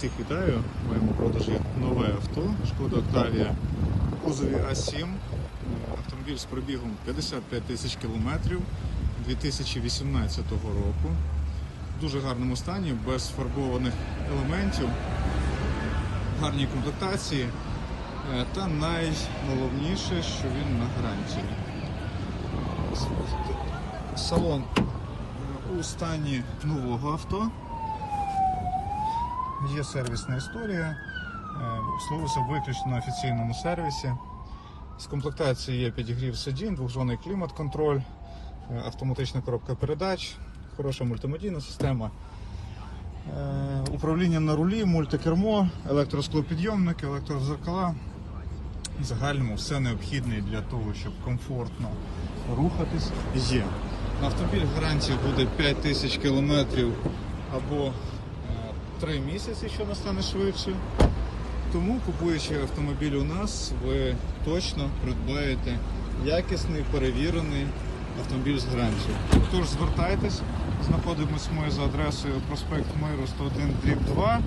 Всіх вітаю. В продажі нове авто Шкода Octavia в кузові А7. Е, Автомобіль з пробігом 55 тисяч кілометрів 2018 року. В дуже гарному стані, без фарбованих елементів, гарній комплектації. Е, Та найголовніше, що він на гарантії. Салон е, у стані нового авто. Є сервісна історія, е, обслуговується виключно на офіційному сервісі. З комплектації є підігрів сидінь, двохзонний клімат-контроль, е, автоматична коробка передач, хороша мультимедійна система. Е, Управління на рулі, мультикермо, електросклопідйомник, електрозеркала. В загальному все необхідне для того, щоб комфортно рухатись. Є. На автомобіль гарантія буде 5 тисяч кілометрів або 3 місяці, що настане швидше. Тому, купуючи автомобіль у нас, ви точно придбаєте якісний, перевірений автомобіль з гарантією. Тож звертайтесь, знаходимося ми за адресою проспект Миру 101 дріб 2.